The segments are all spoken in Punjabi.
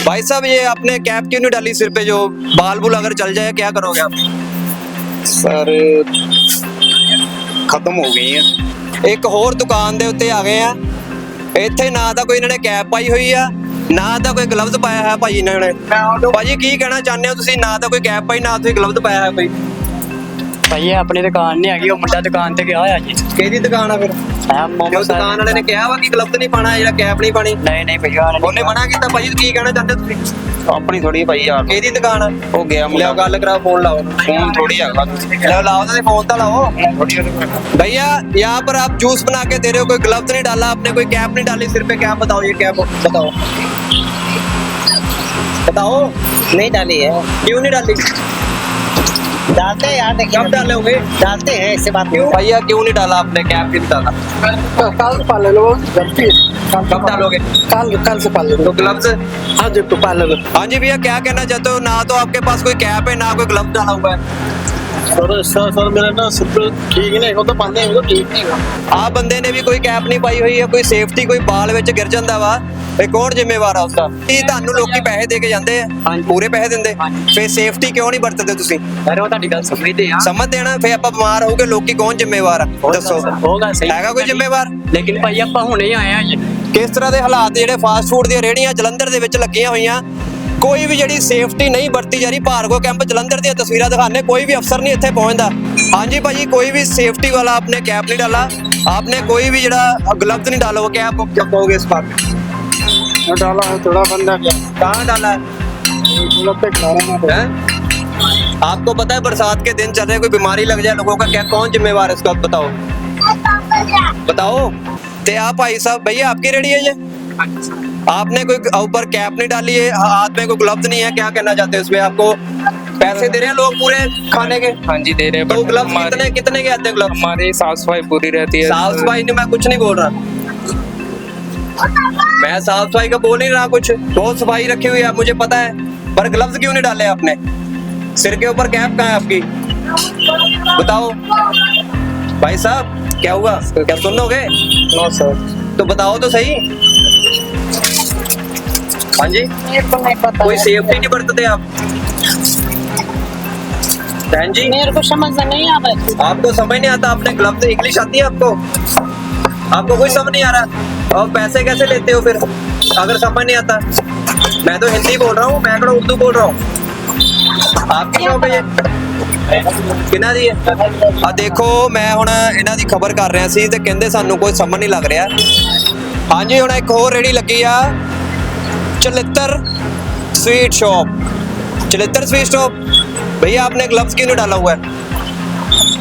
भाई साहब ये आपने कैप क्यों नहीं डाली सिर पे जो बाल बुल अगर चल जाए क्या करोगे आप ਸਰ ਖਤਮ ਹੋ ਗਈ ਹੈ ਇੱਕ ਹੋਰ ਦੁਕਾਨ ਦੇ ਉੱਤੇ ਆ ਗਏ ਆ ਇੱਥੇ ਨਾ ਤਾਂ ਕੋਈ ਇਹਨਾਂ ਨੇ ਕੈਪ ਪਾਈ ਹੋਈ ਆ ਨਾ ਤਾਂ ਕੋਈ ਗਲਵਜ਼ ਪਾਇਆ ਹੈ ਭਾਜੀ ਇਹਨਾਂ ਨੇ ਭਾਜੀ ਕੀ ਕਹਿਣਾ ਚਾਹੁੰਦੇ ਹੋ ਤੁਸੀਂ ਨਾ ਤਾਂ ਕੋਈ ਕੈਪ ਪਾਈ ਨਾ ਤੁਸੀਂ ਗਲਵਜ਼ ਪਾਇਆ ਹੈ ਕੋਈ ਭਾਈ ਇਹ ਆਪਣੀ ਦੁਕਾਨ ਨਹੀਂ ਹੈਗੀ ਉਹ ਮੁੰਡਾ ਦੁਕਾਨ ਤੇ ਗਿਆ ਹੋਇਆ ਜੀ ਕਿਹਦੀ ਦੁਕਾਨ ਆ ਫਿਰ ਆ ਜੋ ਮੋਮੋ ਦੁਕਾਨ ਵਾਲੇ ਨੇ ਕਿਹਾ ਵਾ ਕਿ ਗਲਵਜ਼ ਨਹੀਂ ਪਾਣਾ ਜਿਹੜਾ ਕੈਪ ਨਹੀਂ ਪਾਣੀ ਨਹੀਂ ਨਹੀਂ ਭਈਆ ਉਹਨੇ ਮਨਾ ਕੀਤਾ ਭਾਜੀ ਕੀ ਕਹਿਣਾ ਚਾਹੁੰਦੇ ਹੋ ਤੁਸੀਂ ਆਪਣੀ ਥੋੜੀ ਭਾਈ ਯਾਰ ਕਿਹਦੀ ਦੁਕਾਨ ਆ ਉਹ ਗਿਆ ਲਿਆਓ ਮੁੰਡਾ ਗੱਲ ਕਰਾਓ ਫੋਨ ਲਾਓ ਫੋਨ ਥੋੜੀ ਹੈਗਾ लिया लाओ तो फोन तो लाओ ਥੋੜੀ भैया यहाँ पर आप जूस बना के दे रहे हो कोई ग्लव्स नहीं डाला आपने कोई कैप नहीं डाली सिर पे कैप बताओ ये कैप बताओ बताओ नहीं डाली है क्यों नहीं डाली डालते हैं यार देखिए। कब डाले होंगे? डालते हैं इससे बात क्यों भैया क्यों नहीं डाला आपने? क्या क्यों नहीं डाला कल पाल लो गलती कब डालोगे? कल कल से पाल तो लो। ग्लव्स? हाँ जी तो पाल लो हाँ जी भैया क्या कहना चाहते हो? ना तो आपके पास कोई कैप है ना कोई ग्लव्स डाला हुआ है। ਸਰ ਸਰ ਸਰ ਮੇਰਾ ਨਾ ਸਿੰਪਲ ਠੀਕ ਨਹੀਂ ਉਹ ਤਾਂ ਪਾਉਂਦੇ ਉਹ ਤਾਂ ਠੀਕ ਨਹੀਂ ਆ ਬੰਦੇ ਨੇ ਵੀ ਕੋਈ ਕੈਪ ਨਹੀਂ ਪਾਈ ਹੋਈ ਹੈ ਕੋਈ ਸੇਫਟੀ ਕੋਈ ਬਾਲ ਵਿੱਚ ਗਿਰ ਜਾਂਦਾ ਵਾ ਇਹ ਕੌਣ ਜ਼ਿੰਮੇਵਾਰ ਆ ਉਸਦਾ? ਇਹ ਤੁਹਾਨੂੰ ਲੋਕੀ ਪੈਸੇ ਦੇ ਕੇ ਜਾਂਦੇ ਆ? ਪੂਰੇ ਪੈਸੇ ਦਿੰਦੇ? ਫੇ ਸੇਫਟੀ ਕਿਉਂ ਨਹੀਂ ਵਰਤਦੇ ਤੁਸੀਂ? ਯਾਰ ਉਹ ਤੁਹਾਡੀ ਗੱਲ ਸਮਝਦੇ ਆ। ਸਮਝ ਦੇਣਾ ਫੇ ਆਪਾਂ ਬਿਮਾਰ ਹੋ ਹੋਊਗੇ ਲੋਕੀ ਕੌਣ ਜ਼ਿੰਮੇਵਾਰ ਆ? ਦੱਸੋ। ਹੋਗਾ ਸਹੀ। ਹੈਗਾ ਕੋਈ ਜ਼ਿੰਮੇਵਾਰ? ਲੇਕਿਨ ਭਾਈ ਆਪਾਂ ਹੁਣੇ ਆਏ ਆ ਕਿਸ ਤਰ੍ਹਾਂ ਦੇ ਹਾਲਾਤ ਜਿਹੜੇ ਫਾਸਟ ਫੂਡ ਦੀਆਂ ਰੇਹੜੀਆਂ ਜਲੰਧਰ ਦੇ ਵਿੱਚ ਲੱਗੀਆਂ ਹੋਈਆਂ? ਕੋਈ ਵੀ ਜਿਹੜੀ ਸੇਫਟੀ ਨਹੀਂ ਵਰਤੀ ਜਾ ਰਹੀ ਭਾਰਗੋ ਕੈਂਪ ਜਲੰਧਰ ਦੀਆਂ ਤਸਵੀਰਾਂ ਦਿਖਾਣੇ ਕੋਈ ਵੀ ਅਫਸਰ ਨਹੀਂ ਇੱਥੇ ਪਹੁੰਚਦਾ ਹਾਂਜੀ ਭਾਜੀ ਕੋਈ ਵੀ ਸੇਫਟੀ ਵਾਲਾ ਆਪਨੇ कैप नहीं डाला आपने कोई भी जड़ा ग्लव्स नहीं डाला वो क्या आप क्या कहोगे इस बात में मैं डाला है थोड़ा बंदा गया कहाँ डाला है थोड़ा पे खाना ना हैं? आपको पता है बरसात के दिन चल रहे हैं, कोई बीमारी लग जाए लोगों का क्या कौन जिम्मेवार है इसका आप बताओ बताओ ते आप भाई साहब भैया आपकी रेडी है ये आपने कोई ऊपर कैप नहीं डाली है? हाथ में कोई ग्लव्स नहीं है? क्या कहना चाहते हैं उसमें आपको? पैसे दे रहे हैं लोग पूरे खाने के? हाँ जी दे रहे हैं तो ग्लव्स कितने कितने के आते हैं ग्लव्स हमारी साफ़ सफ़ाई पूरी रहती है। साफ़ सफ़ाई नहीं मैं कुछ नहीं बोल रहा। मैं साफ़ सफ़ाई का बोल नहीं रहा कुछ। बहुत सफ़ाई रखी हुई है मुझे पता है। पर ग्लव्स क्यों नहीं डाले आपने? सिर के ऊपर कैप कहाँ है आपकी? बताओ। भाई साहब क्या हुआ? क्या सुनोगे नो सर तो बताओ तो सही। हाँ जी मेरे को नहीं पता कोई सेफ्टी नहीं बरतते आप बहन जी मेरे को समझ में नहीं आ रहा आपको समझ नहीं आता आपने ग्लव्स इंग्लिश आती है आपको आपको कोई समझ नहीं आ रहा और पैसे कैसे लेते हो फिर अगर समझ नहीं आता मैं तो हिंदी बोल रहा हूँ मैं कड़ा उर्दू बोल रहा हूँ आपकी ਸ਼ੌਪ ਹੈ ਕਿਹਨਾਂ ਦੀ ਹੈ ਆ ਦੇਖੋ ਮੈਂ ਹੁਣ ਇਹਨਾਂ ਦੀ ਖਬਰ ਕਰ ਰਿਹਾ ਸੀ ਤੇ ਕਹਿੰਦੇ ਸਾਨੂੰ ਕੋਈ ਸਮਝ ਨਹੀਂ ਲੱਗ ਰਿਹਾ ਹਾਂਜੀ ਹੁਣ ਇੱਕ ਹੋਰ ਰੇੜੀ ਲੱਗੀ ਆ Chalitra sweet shop Chalitra sweet shop भैया आपने ग्लव्स क्यों नहीं डाला हुआ है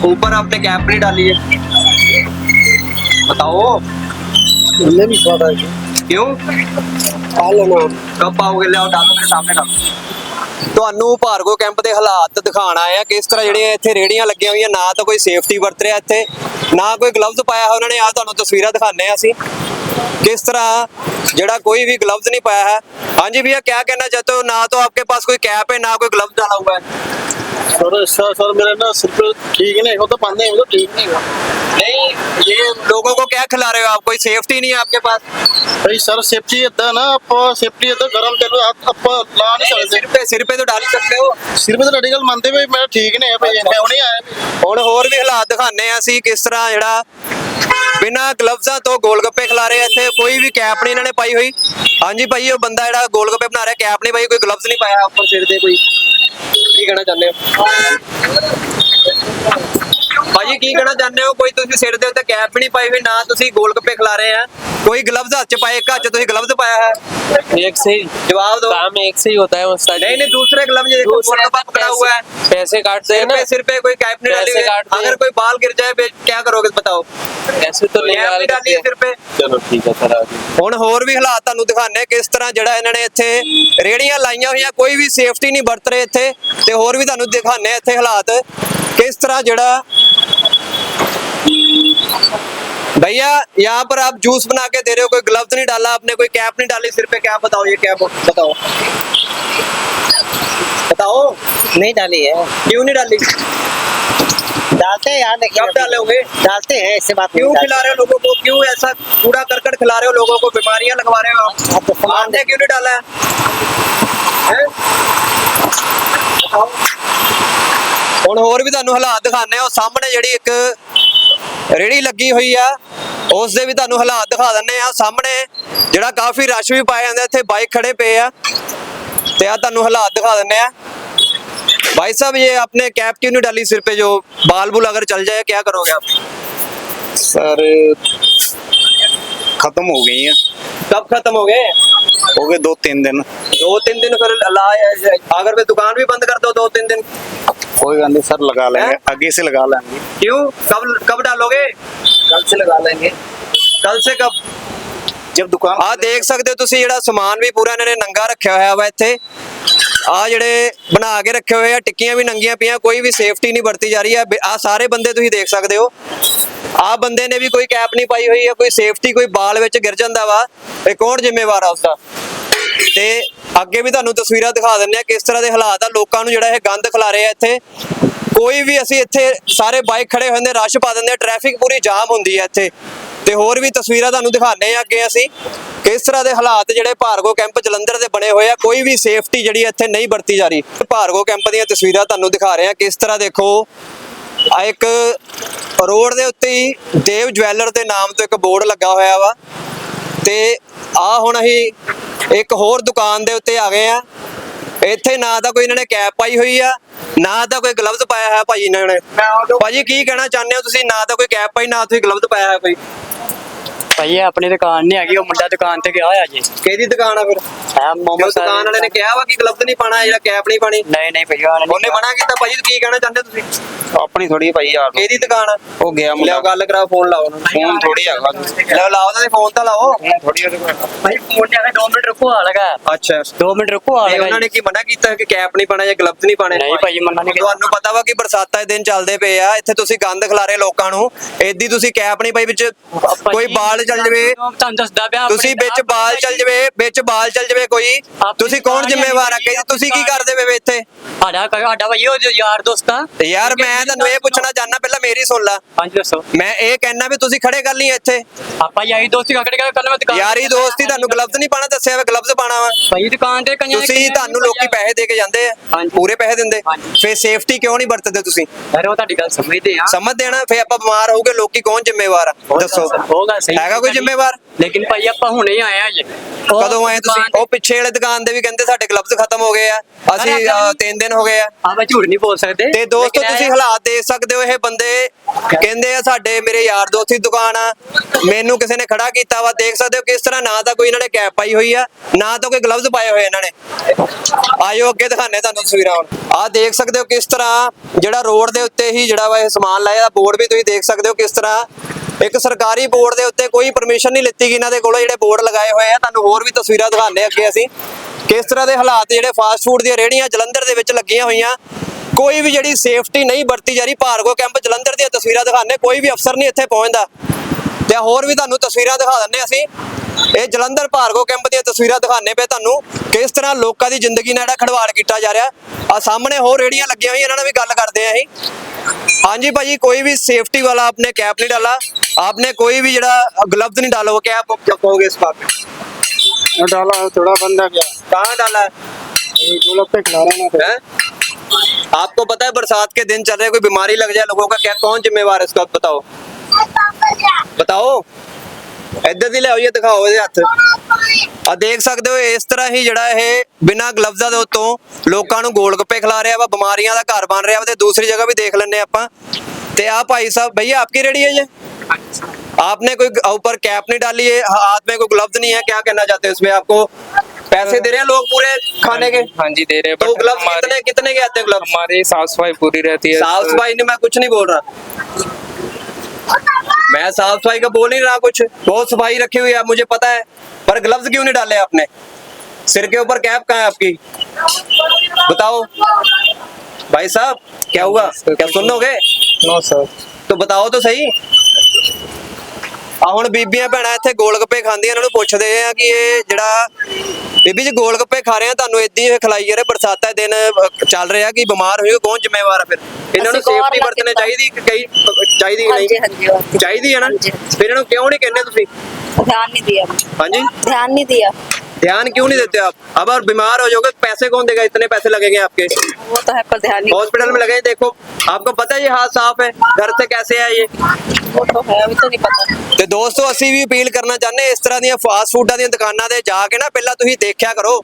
ऊपर आपने कैप नहीं डाली है बताओ मुझे नहीं पता है क्यों पाले लो कब पाओगे ले आओ डालो मेरे सामने डालो ਤੁਹਾਨੂੰ ਭਾਰਗੋ ਕੈਂਪ ਦੇ ਹਾਲਾਤ ਦਿਖਾਣ ਆਏ ਆ ਕਿਸ ਤਰ੍ਹਾਂ ਜਿਹੜੀਆਂ ਇੱਥੇ ਰੇੜੀਆਂ ਲੱਗੀਆਂ ਹੋਈਆਂ ਨਾ ਤਾਂ ਕੋਈ ਸੇਫਟੀ ਵਰਤ ਰਿਹਾ ਇੱਥੇ ਨਾ ਕੋਈ ਗਲਵਜ਼ ਪਾਇਆ ਹੋਇਆ ਉਹਨਾਂ ਨੇ ਆ ਤੁਹਾਨੂੰ ਤਸਵੀਰਾਂ ਦਿਖਾਣੇ ਆ ਅਸੀਂ किस तरह जड़ा कोई भी ग्लव्स नहीं पाया है हाँ जी भैया क्या कहना चाहते हो ना तो आपके पास कोई कैप है ना कोई ग्लव्स डाला हुआ है सर सर सर मेरा ना सिर पे ठीक नहीं है तो पाने हैं तो ठीक नहीं है नहीं ये लोगों को क्या खिला रहे हो आप कोई सेफ्टी नहीं है आपके पास भाई सर सेफ्टी इतना ना आप सेफ्टी इतना गरम तेल आप आप ला नहीं सकते सिर पे सिर पे तो डाल ही सकते हो सिर पे तो ਤੁਹਾਡੀ ਗੱਲ ਮੰਨਦੇ ਭਾਈ ਮੇਰਾ ਠੀਕ ਨਹੀਂ ਹੈ ਭਾਈ ਮੈਂ ਹੁਣੇ ਆਇਆ ਭਾਈ ਹੁਣ ਹੋਰ ਵੀ ਹਾਲਾਤ ਦਿਖਾਣੇ ਆ ਅਸੀਂ ਕਿਸ ਤਰ੍ਹਾਂ ਜਿਹੜਾ ਬਿਨਾ ਗਲਵਜ਼ਾਂ ਤੋਂ ਗੋਲਗੱਪੇ ਖਿਲਾ ਰਹੇ ਇੱਥੇ। ਕੋਈ ਵੀ ਕੈਪ ਨਹੀਂ ਇਹਨਾਂ ਨੇ ਪਾਈ ਹੋਈ। ਹਾਂਜੀ ਭਾਈ, ਉਹ ਬੰਦਾ ਜਿਹੜਾ ਗੋਲਗੱਪੇ ਬਣਾ ਰਿਹਾ ਕੈਪ ਨਹੀਂ ਪਾਈ, ਕੋਈ ਗਲਵਜ਼ ਨਹੀਂ ਪਾਇਆ ਉੱਪਰ ਸਿਰ ਤੇ ਕੋਈ। ਕੀ ਕਹਿਣਾ ਚਾਹੁੰਦੇ ਹੋ? ਭਾਜੀ ਕੀ ਕਹਿਣਾ ਚਾਹੁੰਦੇ ਹੋ ਕੋਈ ਤੁਸੀਂ ਸਿਰ ਦੇ ਉੱਤੇ ਕੈਪ ਵੀ ਨਹੀਂ ਪਾਈ ਹੋਈ ਨਾ ਤੁਸੀਂ ਗੋਲਗੱਪੇ ਖਿਲਾ ਰਹੇ ਆ ਕੋਈ ਗਲਵਜ਼ ਹੱਥ 'ਚ ਪਾਏ ਇੱਕ ਹੱਥ 'ਚ ਤੁਸੀਂ ਗਲਵਜ਼ पाया है एक से ही जवाब दो काम एक से ही होता है वो साइड नहीं नहीं दूसरे ग्लव्स ये देखो गोलगप्पा पकड़ा हुआ है पैसे काटते हैं सिर ना पे सिर पे कोई कैप नहीं डाली पैसे हुई है। काटते हैं। अगर कोई बाल गिर जाए फिर क्या करोगे बताओ ऐसे तो कैप नहीं डाली है सिर पे चलो ठीक है सर आगे ਹੁਣ ਹੋਰ ਵੀ ਹਾਲਾਤ ਤੁਹਾਨੂੰ ਦਿਖਾਣੇ ਕਿਸ ਤਰ੍ਹਾਂ ਜਿਹੜਾ ਇਹਨਾਂ ਨੇ ਇੱਥੇ ਰੇੜੀਆਂ ਲਾਈਆਂ ਹੋਈਆਂ ਕੋਈ ਵੀ ਸੇਫਟੀ ਨਹੀਂ ਵਰਤ ਰਹੇ ਇੱਥੇ ਤੇ ਹੋਰ ਵੀ ਤੁਹਾਨੂੰ ਦਿਖਾਣੇ ਇੱਥੇ ਹਾਲਾਤ ਕਿਸ ਤਰ੍ਹਾਂ ਜਿਹੜਾ भैया यहाँ पर आप जूस बना के दे रहे हो कोई ग्लव्स नहीं डाला आपने कोई कैप नहीं डाली सिर पे क्या बताओ ये कैप बताओ बताओ नहीं डाली है क्यों नहीं डाली डालते हैं यार देखिए कब डालोगे डालते हैं ऐसे बात क्यों नहीं खिला रहे हो लोगों को क्यों ऐसा कूड़ा करकट खिला रहे हो लोगों को बीमारियां लगवा रहे हो आप आप तो सामान आपने क्यों नहीं डाला है हैं? ਹੁਣ ਹੋਰ ਵੀ ਤੁਹਾਨੂੰ ਹਾਲਾਤ ਦਿਖਾਣੇ ਆ ਉਹ ਸਾਹਮਣੇ ਜਿਹੜੀ ਇੱਕ ਰੇੜੀ ਲੱਗੀ ਹੋਈ ਆ ਉਸ ਦੇ ਵੀ ਤੁਹਾਨੂੰ ਹਾਲਾਤ ਦਿਖਾ ਦਿੰਨੇ ਆ ਸਾਹਮਣੇ ਜਿਹੜਾ ਕਾਫੀ ਰਸ਼ ਵੀ ਪਾਇਆ ਜਾਂਦਾ ਇੱਥੇ ਬਾਈਕ ਖੜੇ ਪਏ ਆ ਤੇ ਆ ਤੁਹਾਨੂੰ ਹਾਲਾਤ ਦਿਖਾ ਦਿੰਨੇ ਆ भाई साहब ये आपने कैप क्यों नहीं डाली सिर पे जो बाल बुल अगर चल जाए क्या करोगे आप सर खत्म हो गई है कब खत्म हो गए हो गए दो तीन दिन दो तीन दिन फिर ला अगर मैं दुकान भी बंद कर दो दो तीन दिन कोई बात नहीं सर लगा लेंगे हैं? आगे से लगा लेंगे क्यों कब कब डालोगे कल से लगा लेंगे कल से कब जब दुकान ਆ ਦੇਖ ਸਕਦੇ ਹੋ ਤੁਸੀਂ ਜਿਹੜਾ ਸਮਾਨ ਵੀ ਪੂਰਾ ਇਹਨਾਂ ਨੇ ਨੰਗਾ ਰੱਖਿਆ ਹੋਇਆ ਵਾ ਇੱਥੇ ਆ ਜਿਹੜੇ ਬਣਾ ਕੇ ਰੱਖੇ ਹੋਏ ਆ ਟਿੱਕੀਆਂ ਵੀ ਨੰਗੀਆਂ ਪਈਆਂ ਕੋਈ ਵੀ ਸੇਫਟੀ ਨਹੀਂ ਵਰਤੀ ਜਾ ਰਹੀ ਆ ਆ ਸਾਰੇ ਬੰਦੇ ਤੁਸੀਂ ਦੇਖ ਸਕਦੇ ਹੋ ਆ ਬੰਦੇ ਨੇ ਵੀ ਕੋਈ ਕੈਪ ਨਹੀਂ ਪਾਈ ਹੋਈ ਆ ਕੋਈ ਸੇਫਟੀ ਕੋਈ ਬਾਲ ਵਿੱਚ ਗਿਰ ਜਾਂਦਾ ਵਾ ਇਹ ਕੌਣ ਜ਼ਿੰਮੇਵਾਰ ਆ ਉਸਦਾ ਤੇ ਅੱਗੇ ਵੀ ਤੁਹਾਨੂੰ ਤਸਵੀਰਾਂ ਦਿਖਾ ਦਿੰਨੇ ਆ ਕਿਸ ਤਰ੍ਹਾਂ ਦੇ ਹਾਲਾਤ ਆ। ਲੋਕਾਂ ਨੂੰ ਜਿਹੜਾ ਇਹ ਗੰਦ ਖਿਲਾ ਰਹੇ ਆ ਇੱਥੇ। ਕੋਈ ਵੀ ਅਸੀਂ ਇੱਥੇ ਸਾਰੇ ਬਾਈਕ ਖੜੇ ਹੋਏ ਨੇ ਰਸ਼ ਪਾ ਦਿੰਦੇ ਆ ਟ੍ਰੈਫਿਕ ਪੂਰੀ ਜਾਮ ਹੁੰਦੀ ਹੈ ਇੱਥੇ। ਤੇ ਹੋਰ ਵੀ ਤਸਵੀਰਾਂ ਤੁਹਾਨੂੰ ਦਿਖਾਣੇ ਆ ਅੱਗੇ ਅਸੀਂ, ਕਿਸ ਤਰ੍ਹਾਂ ਦੇ ਹਾਲਾਤ ਜਿਹੜੇ ਭਾਰਗੋ ਕੈਂਪ ਜਲੰਧਰ ਦੇ ਬਣੇ ਹੋਏ ਆ। ਕੋਈ ਵੀ ਸੇਫਟੀ ਜਿਹੜੀ ਇੱਥੇ ਨਹੀਂ ਵਰਤੀ ਜਾ ਰਹੀ। ਭਾਰਗੋ ਕੈਂਪ ਦੀਆਂ ਤਸਵੀਰਾਂ ਤੁਹਾਨੂੰ ਦਿਖਾ ਰਹੇ ਆ ਕਿਸ ਤਰ੍ਹਾਂ ਦੇਖੋ। ਆ ਇੱਕ ਰੋਡ ਦੇ ਉੱਤੇ ਹੀ ਦੇਵ ਜਵੈਲਰ ਦੇ ਨਾਮ ਤੋਂ ਇੱਕ ਬੋਰਡ ਲੱਗਾ ਹੋਇਆ ਵਾ। ਤੇ ਆ ਹੁਣ ਅਸੀਂ ਇੱਕ ਹੋਰ ਦੁਕਾਨ ਦੇ ਉੱਤੇ ਆ ਗਏ ਆ। ਇੱਥੇ ਨਾ ਤਾਂ ਕੋਈ ਇਹਨਾਂ ਨੇ ਕੈਪ ਪਾਈ ਹੋਈ ਆ ਨਾ ਤਾਂ ਕੋਈ ਗਲਵਜ਼ ਪਾਇਆ ਹੋਇਆ ਭਾਜੀ ਇਹਨਾਂ ਨੇ। ਭਾਜੀ ਕੀ ਕਹਿਣਾ ਚਾਹੁੰਦੇ ਹੋ ਤੁਸੀਂ? ਨਾ ਤਾਂ ਕੋਈ ਕੈਪ ਪਾਈ ਨਾ ਤੁਸੀਂ ਗਲਵਜ਼ ਪਾਇਆ ਹੋਇਆ ਕੋਈ। ਭਾਈ ਆਪਣੀ ਦੁਕਾਨ ਨਹੀਂ ਹੈਗੀ ਉਹ ਮੁੰਡਾ ਦੁਕਾਨ ਤੇ ਗਿਆ ਹੋਇਆ ਜੀ। ਕਿਹਦੀ ਦੁਕਾਨ ਆ ਫਿਰ? ਹੈ ਜੋ ਦੁਕਾਨ ਵਾਲੇ ਨੇ ਕਿਹਾ ਵਾ ਕਿ ਗਲਵਜ਼ ਨਹੀਂ ਪਾਣਾ ਜਿਹੜਾ ਕੈਪ ਨਹੀਂ ਪਾਣੀ ਨਹੀਂ ਨਹੀਂ ਭਾਈ ਉਹਨੇ ਉਹਨੇ ਮਨਾ ਕੀਤਾ ਭਾਈ ਕੀ ਕਹਿਣਾ ਚਾਹੁੰਦੇ ਤੁਸੀਂ? ਆਪਣੀ ਥੋੜੀ ਭਾਈ ਯਾਰ। ਕਿਹਦੀ ਦੁਕਾਨ ਆ? ਗਿਆ ਲਿਆਓ ਮੁੰਡਾ ਗੱਲ ਕਰਾਓ ਫੋਨ ਲਾਓ ਉਹਨਾਂ। ਫੋਨ ਥੋੜੀ ਹੈਗਾ ਲਓ ਲਾਓ ਉਹਨਾਂ ਦੇ ਫੋਨ ਤਾਂ ਲਾਓ। ਥੋੜੀ ਉਹਦੇ ਕੋਲ। ਭਾਈ ਫੋਨ ਤੇ 2 ਮਿੰਟ ਰੁਕੋ ਆ ਲਗਾ ਅੱਛਾ। 2 ਮਿੰਟ ਰੁਕੋ ਆ ਲਗਾ ਉਹਨਾਂ ਨੇ ਕੀ ਮਨਾ ਕੀਤਾ ਕਿ ਕੈਪ ਨਹੀਂ ਪਾਣਾ ਜਾਂ ਗਲਵਜ਼ ਨਹੀਂ ਪਾਣੇ ਨਹੀਂ ਭਾਈ ਮੰਨਾ ਨਹੀਂ ਤੁਹਾਨੂੰ ਪਤਾ ਵਾ ਕਿ ਬਰਸਾਤਾਂ ਦੇ ਦਿਨ ਚੱਲਦੇ ਪਏ ਆ ਇੱਥੇ ਤੁਸੀਂ ਗੰਦ ਖਿਲਾਰੇ ਲੋਕਾਂ ਨੂੰ। ਐਦੀ ਤੁਸੀਂ ਕੈਪ ਨਹੀਂ ਪਾਈ ਵਿੱਚ ਕੋਈ ਬਾਲ ਚੱਲ ਜਵੇ। ਤੁਹਾਨੂੰ ਦੱਸਦਾ ਪਿਆ ਤੁਸੀਂ ਵਿੱਚ ਬਾਲ ਚੱਲ ਜਵੇ ਵਿੱਚ ਬਾਲ ਚੱਲ ਜਵੇ ਕੋਈ। ਤੁਸੀਂ ਕੌਣ ਜ਼ਿੰਮੇਵਾਰ ਆ? ਹੈਗੀ, ਕਿ ਤੁਸੀਂ ਕੀ ਕਰਦੇ ਵੇ ਇੱਥੇ? ਸਾਡਾ ਸਾਡਾ ਭਾਈ ਉਹ ਯਾਰ ਦੋਸਤ ਯਾਰ ਮੈਂ ਤੁਹਾਨੂੰ ਇਹ ਪੁੱਛਣਾ ਚਾਹਨਾ ਪਹਿਲਾਂ ਮੇਰੀ ਸੁਣ ਲਾ। ਹਾਂਜੀ ਦੱਸੋ। ਮੈਂ ਇਹ ਕਹਿਣਾ ਵੀ ਤੁਸੀਂ ਖੜੇ ਕਰ ਲਈ ਇੱਥੇ। ਆਪਾਂ ਯਾਰੀ ਦੋਸਤੀ ਕਾਕੜੇ ਕਰ ਕੱਲ ਮੈਂ ਦੁਕਾਨ ਯਾਰੀ ਦੋਸਤੀ ਤੁਹਾਨੂੰ ਗਲਵਜ਼ ਨਹੀਂ ਪਾਣਾ ਦੱਸਿਆ ਵਾ ਗਲਵਜ਼ ਪਾਣਾ ਵਾ। ਭਾਈ ਦੁਕਾਨ ਤੇ ਕੰਨਾਂ ਤੁਸੀਂ ਤੁਹਾਨੂੰ ਲੋਕੀ ਪੈਸੇ ਦੇ ਕੇ ਜਾਂਦੇ ਆ। ਪੂਰੇ ਪੈਸੇ ਦਿੰਦੇ। ਫੇਰ ਸੇਫਟੀ ਕਿਉਂ ਨਹੀਂ ਵਰਤਦੇ ਤੁਸੀਂ? ਯਾਰ ਉਹ ਤੁਹਾਡੀ ਗੱਲ ਸਮਝਦੇ ਆ। ਸਮਝ ਦੇਣਾ ਫੇਰ ਆਪਾਂ ਬਿਮਾਰ ਹੋਊਗੇ ਲੋਕੀ ਕੌਣ ਜ਼ਿੰਮੇਵਾਰ ਆ? ਦੱਸੋ। ਹੋਗਾ ਹੈਗਾ ਕੋਈ ਜ਼ਿੰਮੇਵਾਰ? ਲੇਕਿਨ ਭਾਈ ਆਪਾਂ ਹੁਣੇ ਹੀ ਆਏ ਆ ਜੀ। ਉਹ ਕਦੋਂ ਆਏ ਤੁਸੀਂ? ਦੁਕਾਨ ਉਹ ਪਿੱਛੇ ਵਾਲੇ ਦੁਕਾਨ ਦੇ ਵੀ ਕਹਿੰਦੇ ਸਾਡੇ ਗਲਵਜ਼ ਖਤਮ ਹੋ ਗਏ ਆ। ਅਸੀਂ ਤਿੰਨ ਦਿਨ ਹੋ ਗਏ ਆ। ਆਪਾਂ ਝੂਠ ਨਹੀਂ ਬੋਲ ਸਕਦੇ। ਤੇ ਦੋਸਤੋ ਲੇਕਿਨ ਤੁਸੀਂ ਇਹ- ਹਾਲਾਤ ਦੇਖ ਸਕਦੇ ਹੋ ਇਹ ਬੰਦੇ ਕਹਿੰਦੇ ਆ ਸਾਡੇ ਮੇਰੇ ਯਾਰ ਦੋਸਤ ਦੀ ਦੁਕਾਨ ਆ। ਮੈਨੂੰ ਕਿਸੇ ਨੇ ਖੜਾ ਕੀਤਾ ਵਾ। ਦੇਖ ਸਕਦੇ ਹੋ ਕਿਸ ਤਰ੍ਹਾਂ ਨਾ ਤਾਂ ਕੋਈ ਇਹਨਾਂ ਨੇ ਕੈਪ ਪਾਈ ਹੋਈ ਆ ਨਾ ਤਾਂ ਕੋਈ ਗਲਵਜ਼ ਪਾਏ ਹੋਏ ਇਹਨਾਂ ਨੇ। ਆਇਓ ਅੱਗੇ ਦਿਖਾਣੇ ਤੁਹਾਨੂੰ ਤਸਵੀਰਾਂ ਹੁਣ। ਆਹ ਦੇਖ ਸਕਦੇ ਹੋ ਕਿਸ ਤਰ੍ਹਾਂ ਜਿਹੜਾ ਰੋਡ ਦੇ ਉੱਤੇ ਹੀ ਜਿਹੜਾ ਵਾ ਇਹ ਸਮਾਨ ਲਾਇਆ। ਦਾ ਬੋਰਡ ਵੀ ਤੁਸੀਂ ਦੇਖ ਸਕਦੇ ਹੋ ਕਿਸ ਤਰ੍ਹਾਂ ਇੱਕ ਸਰਕਾਰੀ ਬੋਰਡ ਦੇ ਉੱਤੇ ਕੋਈ ਪਰਮਿਸ਼ਨ ਨਹੀਂ ਲਿੱਤੀ ਗਈ ਇਹਨਾਂ ਦੇ ਕੋਲੋਂ, ਜਿਹੜੇ ਬੋਰਡ ਲਗਾਏ ਹੋਏ ਆ। ਤੁਹਾਨੂੰ ਹੋਰ ਵੀ ਤਸਵੀਰਾਂ ਦਿਖਾਣੇ ਅੱਗੇ ਅਸੀਂ। ਕਿਸ ਤਰ੍ਹਾਂ ਦੇ ਹਾਲਾਤ ਜਿਹੜੇ ਫਾਸਟ ਫੂਡ ਦੀਆਂ ਰੇਹੜੀਆਂ ਜਲੰਧਰ ਦੇ ਵਿੱਚ ਲੱਗੀਆਂ ਹੋਈਆਂ, ਕੋਈ ਵੀ ਜਿਹੜੀ ਸੇਫਟੀ ਨਹੀਂ ਵਰਤੀ ਜਾ ਰਹੀ ਭਾਰਗੋ ਕੈਂਪ ਜਲੰਧਰ ਦੀਆਂ ਤਸਵੀਰਾਂ ਦਿਖਾਣੇ ਕੋਈ ਵੀ ਅਫਸਰ ਨਹੀਂ ਇੱਥੇ ਪਹੁੰਚਦਾ। ਤੇ ਹੋਰ ਵੀ ਤੁਹਾਨੂੰ ਤਸਵੀਰਾਂ ਦਿਖਾ ਦਿੰਨੇ ਅਸੀਂ। ਇਹ ਜਲੰਧਰ ਭਾਰਗੋ ਕੈਂਪ ਦੀਆਂ ਤਸਵੀਰਾਂ ਦਿਖਾਣੇ ਪਏ ਤੁਹਾਨੂੰ ਕਿਸ ਤਰ੍ਹਾਂ ਲੋਕਾਂ ਦੀ ਜ਼ਿੰਦਗੀ ਨਾਲ ਜਿਹੜਾ ਖੜਵਾੜ ਕੀਤਾ ਜਾ ਰਿਹਾ ਆ ਸਾਹਮਣੇ ਹੋਰ ਰੇੜੀਆਂ ਲੱਗੀਆਂ ਹੋਈਆਂ ਇਹਨਾਂ ਨਾਲ ਵੀ ਗੱਲ ਕਰਦੇ ਆ ਅਸੀਂ ਹਾਂਜੀ ਭਾਜੀ कोई भी सेफ्टी वाला आपने कैप नहीं डाला आपने कोई भी जरा ग्लव्स नहीं डाला वो क्या आप क्या कहोगे इस बात में डाला है थोड़ा बंदा क्या कहाँ डाला है गोलक पे खिला रहा ना हैं? आपको पता है बरसात के दिन चल रहे कोई बीमारी लग जाए लोगों का क्या कौन जिम्मेवार है इसका बताओ बताओ ਇੱਧਰ ਦੀ ਲਿਆਓ ਇਹ ਦਿਖਾਓ ਇਹਦੇ ਹੱਥ ਆ ਦੇਖ ਸਕਦੇ ਹੋ ਇਸ ਤਰ੍ਹਾਂ ਹੀ ਜਿਹੜਾ ਇਹ ਬਿਨਾਂ ਗਲਵਜ਼ਾਂ ਦੇ ਉੱਤੋਂ ਲੋਕਾਂ ਨੂੰ ਗੋਲ ਗੱਪੇ ਖਿਲਾ ਰਿਹਾ ਵਾ ਬਿਮਾਰੀਆਂ ਦਾ ਘਰ ਬਣ ਰਿਹਾ ਵਾ ਤੇ ਦੂਸਰੀ ਜਗ੍ਹਾ ਵੀ ਦੇਖ ਲੈਣੇ ਆਪਾਂ ਤੇ ਆ ਭਾਈ ਸਾਹਿਬ भैया आपकी रेडी है ये आपने कोई ऊपर कैप नहीं डाली है हाथ में कोई ग्लव्स नहीं है क्या कहना चाहते हैं इसमें आपको पैसे दे रहे हैं लोग पूरे खाने के हाँ जी दे रहे हैं तो but ग्लव्स हमारी- कितने कितने के आते हैं ग्लव्स हमारी साफ सफाई पूरी रहती है साफ सफाई नहीं मैं कुछ नहीं बोल रहा मैं साफ़ सफ़ाई का बोल नहीं रहा कुछ। बहुत सफ़ाई रखी हुई है मुझे पता है। पर ग्लव्स क्यों नहीं डाले आपने? सिर के ऊपर कैप कहा है आपकी? बताओ। भाई साहब क्या हुआ? क्या सुनोगे नो सर तो बताओ तो सही। ਆ ਹੁਣ ਬੀਬੀਆਂ ਭੈਣਾਂ ਇੱਥੇ ਗੋਲ ਗੱਪੇ ਖਾਂਦੀਆਂ ਇਹਨਾਂ ਨੂੰ ਪੁੱਛਦੇ ਆ ਕਿ ਇਹ ਜਿਹੜਾ ਬੀਬੀ ਜੀ ਗੋਲ ਗੱਪੇ ਖਾ ਰਹੇ ਆ ਤੁਹਾਨੂੰ ਇਦਾਂ ਹੀ ਖਿਲਾਈ ਜਾ ਰਹੇ ਬਰਸਾਤਾਂ ਦੇ ਦਿਨ ਅਹ, ਚੱਲ ਰਿਹਾ ਕਿ ਬਿਮਾਰ ਹੋਏ ਕੌਣ ਜ਼ਿੰਮੇਵਾਰ ਆ ਫਿਰ ਇਹਨਾਂ ਨੂੰ ਅਸੀਂ ਗੌਰ ਸੇਫਟੀ ਨਾਲ ਵਰਤਣੇ ਕੀਤਾ। ਚਾਹੀਦੀ ਕਿ ਕਈ ਚਾਹੀਦੀ ਕਿ ਹਾਂਜੀ ਨਹੀਂ ਹਾਂਜੀ ਹਾਂਜੀ। ਚਾਹੀਦੀ ਹੈ ਨਾ ਹਾਂਜੀ। ਫਿਰ ਇਹਨਾਂ ਨੂੰ ਕਿਉਂ ਨਹੀਂ ਕਹਿੰਦੇ ਤੁਸੀਂ ध्यान नहीं दिया ਹਾਂਜੀ ध्यान नहीं दिया ध्यान क्यों नहीं देते आप अब और बीमार हो जाओगे पैसे कौन देगा इतने पैसे लगेंगे आपके वो तो है पर ध्यान नहीं हॉस्पिटल में लगे देखो आपको पता है ये हाथ साफ है घर से कैसे है ये वो तो है अभी तो नहीं पता ਤੇ ਦੋਸਤੋ ਅਸੀਂ ਵੀ ਅਪੀਲ ਕਰਨਾ ਚਾਹੁੰਦੇ ਹਾਂ, ਇਸ ਤਰ੍ਹਾਂ ਦੀਆਂ ਫਾਸਟ ਫੂਡਾਂ ਦੀਆਂ ਦੁਕਾਨਾਂ ਤੇ ਜਾ ਕੇ ਨਾ ਪਹਿਲਾਂ ਤੁਸੀਂ ਦੇਖਿਆ ਕਰੋ।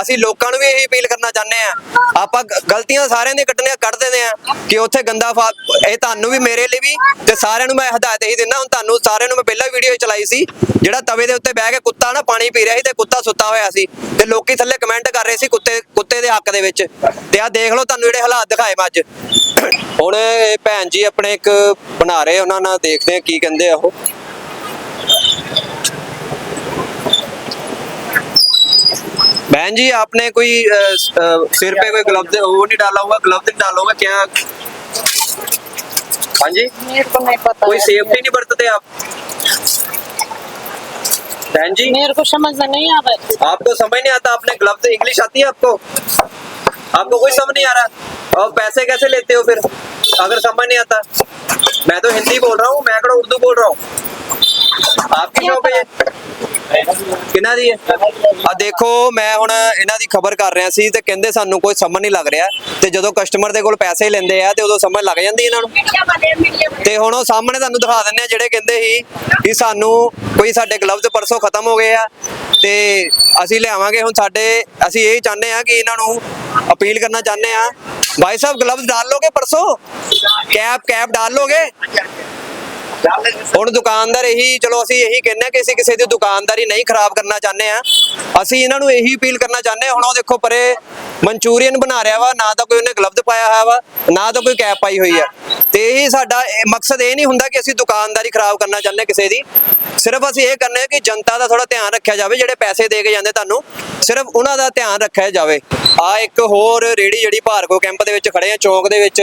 ਅਸੀਂ ਲੋਕਾਂ ਨੂੰ ਵੀ ਇਹੀ ਅਪੀਲ ਕਰਨਾ ਚਾਹੁੰਦੇ ਆ ਆਪਾਂ ਗਲਤੀਆਂ ਸਾਰਿਆਂ ਦੀਆਂ ਕੱਢਣੀਆਂ ਕੱਢ ਦਿੰਦੇ ਆ ਕਿ ਉੱਥੇ ਗੰਦਾ ਇਹ ਤੁਹਾਨੂੰ ਵੀ ਮੇਰੇ ਲਈ ਵੀ ਤੇ ਸਾਰਿਆਂ ਨੂੰ ਮੈਂ ਹਦਾਇਤ ਇਹੀ ਦਿੰਦਾ ਹੁਣ ਤੁਹਾਨੂੰ ਸਾਰਿਆਂ ਨੂੰ ਮੈਂ ਪਹਿਲਾਂ ਵੀਡੀਓ ਚਲਾਈ ਸੀ ਜਿਹੜਾ ਤਵੇ ਦੇ ਉੱਤੇ ਬਹਿ ਕੇ ਕੁੱਤਾ ਨਾ ਪਾਣੀ ਪੀ ਰਿਹਾ ਸੀ ਤੇ ਕੁੱਤਾ ਸੁੱਤਾ ਹੋਇਆ ਸੀ ਤੇ ਲੋਕੀ ਥੱਲੇ ਕਮੈਂਟ ਕਰ ਰਹੇ ਸੀ ਕੁੱਤੇ ਕੁੱਤੇ ਦੇ ਹੱਕ ਦੇ ਵਿੱਚ ਤੇ ਆ ਦੇਖ ਲਓ ਤੁਹਾਨੂੰ ਜਿਹੜੇ ਹਾਲਾਤ ਦਿਖਾਏ ਮੈਂ ਅੱਜ। ਹੁਣ ਭੈਣ ਜੀ ਆਪਣੇ ਇੱਕ ਬਣਾ ਰਹੇ ਉਹਨਾਂ ਨਾਲ ਦੇਖਦੇ ਆ ਕੀ ਕਹਿੰਦੇ ਆ ਉਹ। बहन जी आपने कोई सिर पे कोई ग्लव्स वो नहीं डाला हुआ ग्लव्स नहीं डाला हुआ क्या? हाँ जी। मेरे को नहीं पता कोई सेफ्टी नहीं बरतते आप? बहन जी। मेरे को समझ नहीं आ रहा आपको समझ नहीं आता? आपने ग्लव्स इंग्लिश आती है आपको? आपको कोई समझ नहीं आ रहा? और पैसे कैसे लेते हो फिर? अगर समझ नहीं आता। मैं तो हिंदी बोल रहा हूँ मैं कड़ा उर्दू बोल रहा हूँ? ਆਪਕੀ ਸ਼ੌਪ ਹੈ? ਕਿਹਨਾਂ ਦੀ ਹੈ? ਆ ਦੇਖੋ ਮੈਂ ਹੁਣ ਇਹਨਾਂ ਦੀ ਖਬਰ ਕਰ ਰਿਹਾ ਸੀ ਤੇ ਕਹਿੰਦੇ ਸਾਨੂੰ ਕੋਈ ਸਮਝ ਨਹੀਂ ਲੱਗ ਰਿਹਾ ਤੇ ਜਦੋਂ ਕਸਟਮਰ ਦੇ ਕੋਲ ਪੈਸੇ ਲੈਂਦੇ ਆ ਤੇ ਉਦੋਂ ਸਮਝ ਲੱਗ ਜਾਂਦੀ ਇਹਨਾਂ ਨੂੰ। ਤੇ ਹੁਣ ਉਹ ਸਾਹਮਣੇ ਤੁਹਾਨੂੰ ਦਿਖਾ ਦਿੰਦੇ ਆ ਜਿਹੜੇ ਕਹਿੰਦੇ ਸੀ ਕਿ ਸਾਨੂੰ ਕੋਈ ਸਾਡੇ ਗਲਵਜ਼ ਪਰਸੋਂ ਖਤਮ ਹੋ ਗਏ ਆ ਤੇ ਅਸੀਂ ਲਿਆਵਾਂਗੇ। ਹੁਣ ਸਾਡੇ ਅਸੀਂ ਇਹ ਚਾਹੁੰਦੇ ਆ ਕਿ ਇਹਨਾਂ ਨੂੰ ਅਪੀਲ ਕਰਨਾ ਚਾਹੁੰਦੇ ਆ। ਭਾਈ ਸਾਹਿਬ ਗਲਵਜ਼ ਡਾਲ ਲੋਗੇ ਪਰਸੋਂ? ਕੈਪ ਕੈਪ ਡਾਲ ਲੋਗੇ? ਹੁਣ ਦੁਕਾਨਦਾਰ ਇਹੀ, ਚਲੋ ਅਸੀਂ ਇਹੀ ਕਹਿੰਦੇ ਕਿ ਅਸੀਂ ਕਿਸੇ ਦੀ ਦੁਕਾਨਦਾਰੀ ਨਹੀਂ ਖਰਾਬ ਕਰਨਾ ਚਾਹੁੰਦੇ ਆ ਅਸੀਂ ਇਹਨਾਂ ਨੂੰ ਇਹੀ ਅਪੀਲ ਕਰਨਾ ਚਾਹੁੰਦੇ ਹੁਣ ਉਹ ਦੇਖੋ ਪਰੇ ਮਨਚੂਰੀਅਨ ਬਣਾ ਰਿਹਾ ਵਾ, ਨਾ ਤਾਂ ਕੋਈ ਉਹਨੇ ਗਲਵਜ਼ ਪਾਇਆ ਹੋਇਆ ਵਾ, ਨਾ ਤਾਂ ਕੋਈ ਕੈਪ ਪਾਈ ਹੋਈ ਆ। ਤੇ ਇਹੀ ਸਾਡਾ ਮਕਸਦ ਇਹ ਨਹੀਂ ਹੁੰਦਾ ਕਿ ਅਸੀਂ ਦੁਕਾਨਦਾਰੀ ਖਰਾਬ ਕਰਨਾ ਚਾਹੁੰਦੇ ਕਿਸੇ ਦੀ। ਸਿਰਫ ਅਸੀਂ ਇਹ ਕਰਨੇ ਆ ਕਿ ਜਨਤਾ ਦਾ ਥੋੜਾ ਧਿਆਨ ਰੱਖਿਆ ਜਾਵੇ, ਜਿਹੜੇ ਪੈਸੇ ਦੇ ਕੇ ਜਾਂਦੇ ਤੁਹਾਨੂੰ, ਸਿਰਫ ਉਹਨਾਂ ਦਾ ਧਿਆਨ ਰੱਖਿਆ ਜਾਵੇ। ਆ ਇੱਕ ਹੋਰ ਰੇੜੀ ਜਿਹੜੀ ਭਾਰਗੋ ਕੈਂਪ ਦੇ ਵਿੱਚ ਖੜੇ ਆ, ਚੌਂਕ ਦੇ ਵਿੱਚ,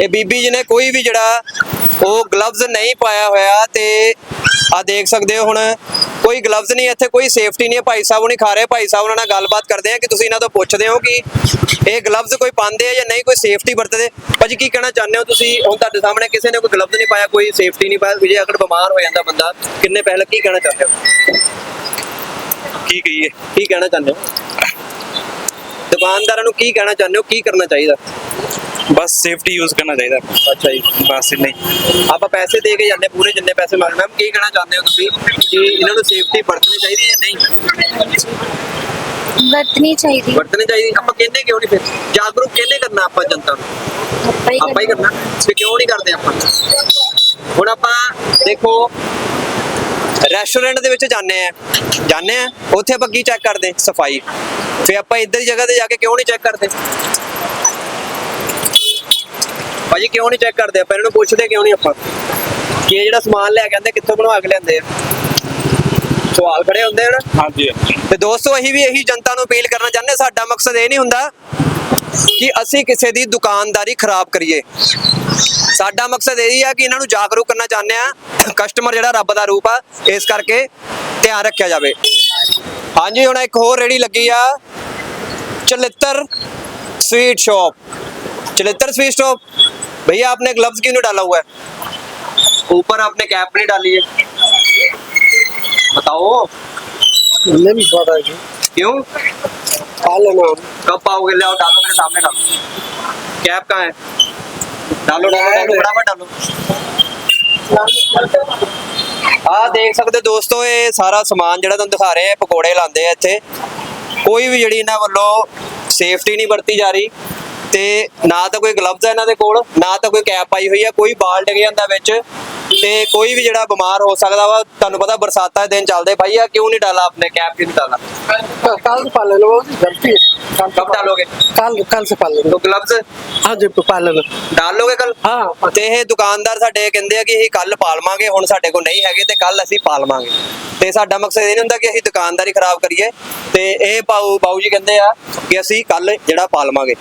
ਇਹ ਬੀਬੀ ਜੀ ਨੇ ਕੋਈ ਵੀ ਜਿਹੜਾ ਉਹ ਗਲਵਜ਼ ਨਹੀਂ ਪਾਇਆ ਹੋਇਆ ਤੇ ਆ ਦੇਖ ਸਕਦੇ ਹੋ ਹੁਣ ਕੋਈ ਗਲਵਜ਼ ਨਹੀਂ ਇੱਥੇ ਕੋਈ ਸੇਫਟੀ ਨਹੀਂ ਹੈ। ਭਾਈ ਸਾਹਿਬ ਨਹੀਂ ਖਾ ਰਹੇ ਭਾਈ ਸਾਹਿਬ ਉਹਨਾਂ ਨਾਲ ਗੱਲਬਾਤ ਕਰਦੇ ਆ ਕਿ ਤੁਸੀਂ ਇਹਨਾਂ ਤੋਂ ਪੁੱਛਦੇ ਹੋ ਕਿ ਇਹ ਗਲਵਜ਼ ਕੋਈ ਪਾਉਂਦੇ ਆ ਜਾਂ ਨਹੀਂ ਕੋਈ ਸੇਫਟੀ ਵਰਤਦੇ? ਭਾਜੀ ਕੀ ਕਹਿਣਾ ਚਾਹੁੰਦੇ ਹੋ ਤੁਸੀਂ? ਹੁਣ ਤੁਹਾਡੇ ਸਾਹਮਣੇ ਕਿਸੇ ਨੇ ਕੋਈ ਗਲਵਜ਼ ਨਹੀਂ ਪਾਇਆ ਕੋਈ ਸੇਫਟੀ ਨਹੀਂ ਪਾਇਆ ਜੇ ਅਗਰ ਬਿਮਾਰ ਹੋ ਜਾਂਦਾ ਬੰਦਾ। ਕਿੰਨੇ ਪਹਿਲੇ ਕੀ ਕਹਿਣਾ ਚਾਹੁੰਦੇ ਹੋ? ਕੀ ਕਹੀਏ? ਕੀ ਕਹਿਣਾ ਚਾਹੁੰਦੇ ਹੋ? ਦੁਕਾਨਦਾਰਾਂ ਨੂੰ ਕੀ ਕਹਿਣਾ ਚਾਹੁੰਦੇ ਹੋ? ਕੀ ਕਰਨਾ ਚਾਹੀਦਾ? ਬਸ ਸੇਫਟੀ ਯੂਜ਼ ਕਰਨਾ ਚਾਹੀਦਾ। ਅੱਛਾ ਜੀ। ਬਸ ਇੰਨਾ ਆਪਾਂ ਪੈਸੇ ਦੇ ਕੇ ਜਾਂਦੇ ਪੂਰੇ ਜਿੰਨੇ ਪੈਸੇ ਮੰਗਦੇ ਮੈਮ ਕੀ ਕਹਿਣਾ ਚਾਹੁੰਦੇ ਹੋ ਤੁਸੀਂ? ਕਿ ਇਹਨਾਂ ਨੂੰ ਸੇਫਟੀ ਵਰਤਣੀ ਚਾਹੀਦੀ ਜਾਂ ਨਹੀਂ? ਵਰਤਣੀ ਚਾਹੀਦੀ। ਵਰਤਣੀ ਚਾਹੀਦੀ। ਆਪਾਂ ਕਹਿੰਦੇ ਕਿਉਂ ਨਹੀਂ ਫਿਰ? ਜਾਗਰੂਕ ਕਹਿੰਦੇ ਕਰਨਾ ਆਪਾਂ ਜਨਤਾ ਨੂੰ। ਆਪਾਂ ਹੀ ਕਰਨਾ। ਤੇ ਕਿਉਂ ਨਹੀਂ ਕਰਦੇ ਆਪਾਂ? ਹੁਣ ਆਪਾਂ ਦੇਖੋ ਰੈਸਟੋਰੈਂਟ ਦੇ ਵਿੱਚ ਜਾਂਦੇ ਆ ਜਾਂਦੇ ਆ ਉੱਥੇ ਆਪਾਂ ਕੀ ਚੈੱਕ ਕਰਦੇ? ਸਫ਼ਾਈ। ਫੇ ਆਪਾਂ ਇਧਰ ਜਗ੍ਹਾ ਤੇ ਜਾ ਕੇ ਕਿਉਂ ਨਹੀਂ ਚੈੱਕ ਕਰਦੇ? ਭਾਜੀ ਕਿਉਂ ਨਹੀਂ ਚੈੱਕ ਕਰਦੇ ਆਪਾਂ? ਇਹਨਾਂ ਨੂੰ ਪੁੱਛਦੇ ਕਿਉਂ ਨਹੀਂ ਆਪਾਂ? ਕਿ ਇਹ ਜਿਹੜਾ ਸਮਾਨ ਲੈ ਕੇ ਆਂਦੇ ਕਿੱਥੋਂ ਬਣਵਾ ਕੇ ਲੈਂਦੇ ਆ? ਸਵਾਲ ਖੜੇ ਹੁੰਦੇ ਹਨ ਹਾਂਜੀ ਤੇ ਦੋਸਤੋ ਅਸੀਂ ਵੀ ਇਹੀ ਜਨਤਾ ਨੂੰ ਅਪੀਲ ਕਰਨਾ ਚਾਹੁੰਦੇ ਸਾਡਾ ਮਕਸਦ ਇਹ ਨਹੀਂ ਹੁੰਦਾ ਕਿ ਅਸੀਂ ਕਿਸੇ ਦੀ ਦੁਕਾਨਦਾਰੀ ਖਰਾਬ ਕਰੀਏ। ਸਾਡਾ ਮਕਸਦ ਇਹ ਹੀ ਆ ਕਿ ਇਹਨਾਂ ਨੂੰ ਜਾਗਰੂਕ ਕਰਨਾ ਚਾਹੁੰਦੇ ਆ ਕਸਟਮਰ ਜਿਹੜਾ ਰੱਬ ਦਾ ਰੂਪ ਆ ਇਸ ਕਰਕੇ ਧਿਆਨ ਰੱਖਿਆ ਜਾਵੇ। ਹਾਂਜੀ ਹੁਣ ਇੱਕ ਹੋਰ ਰੇੜੀ ਲੱਗੀ ਆ Chalitra sweet shop. Chalitra sweet shop. भैया आपने ग्लव्स क्यों नहीं डाला हुआ है ऊपर आपने कैप नहीं डाली है बताओ हमें भी पता है क्यों खा लेना कब पाओगे ले आओ डालो मेरे सामने डालो कैप कहाँ है डालो डालो डालो फटाफट डालो ਆ ਦੇਖ ਸਕਦੇ ਦੋਸਤੋ ਇਹ ਸਾਰਾ ਸਮਾਨ ਜਿਹੜਾ ਤੁਹਾਨੂੰ ਦਿਖਾ ਰਹੇ ਆ ਪਕੌੜੇ ਲਾਉਂਦੇ ਆ ਇੱਥੇ ਕੋਈ ਵੀ ਜਿਹੜੀ ਇਹਨਾਂ ਵੱਲੋਂ ਸੇਫਟੀ ਨਹੀਂ ਵਰਤੀ ਜਾ ਰਹੀ ਤੇ ਨਾ ਤਾਂ ਕੋਈ ਗਲਵਜ਼ ਹੈ ਇਹਨਾਂ ਦੇ ਕੋਲ ਨਾ ਤਾਂ ਕੋਈ ਕੈਪ ਪਾਈ ਹੋਈ ਹੈ ਕੋਈ ਬਾਲ ਡਿੱਗ ਜਾਂਦਾ ਵਿੱਚ ਤੇ ਕੋਈ ਵੀ ਜਿਹੜਾ ਬਿਮਾਰ ਹੋ ਸਕਦਾ ਵਾ ਤੁਹਾਨੂੰ ਪਤਾ ਬਰਸਾਤਾਂ ਦੇ ਦਿਨ ਚੱਲਦੇ ਭਾਈ ਆ ਕਿਉਂ ਨਹੀਂ ਡਾਲਾ ਆਪਣੇ ਕੈਪ ਕਿਉਂ ਨਹੀਂ ਡਾਲਾ? ਕੱਲ ਪਾਲ ਲਓ ਗਲਤੀ ਹੈ। ਕਬ ਡਾਲੋਗੇ? ਕੱਲ ਕੱਲ ਸੇ ਪਾਲ ਲਓ ਗਲਵਜ਼ ਹਾਂ ਜੀ ਪਾਲ ਲਓ ਡਾਲ ਲੋਗੇ ਕੱਲ ਹਾਂ। ਤੇ ਇਹ ਦੁਕਾਨਦਾਰ ਸਾਡੇ ਕਹਿੰਦੇ ਆ ਕਿ ਇਹ ਕੱਲ ਪਾਲਵਾਂਗੇ ਹੁਣ ਸਾਡੇ ਕੋਲ ਨਹੀਂ ਹੈਗੇ ਤੇ ਕੱਲ ਅਸੀਂ ਪਾਲਵਾਂਗੇ। ਤੇ ਸਾਡਾ ਮਕਸਦ ਇਹ ਨਹੀਂ ਹੁੰਦਾ ਕਿ ਅਸੀਂ ਦੁਕਾਨਦਾਰੀ ਖਰਾਬ ਕਰੀਏ। ਤੇ ਇਹ ਬਾਊ ਬਾਊ ਜੀ ਕਹਿੰਦੇ ਆ ਕਿ ਅਸੀਂ ਕੱਲ ਜਿਹੜਾ ਪਾਲਵਾਂਗੇ।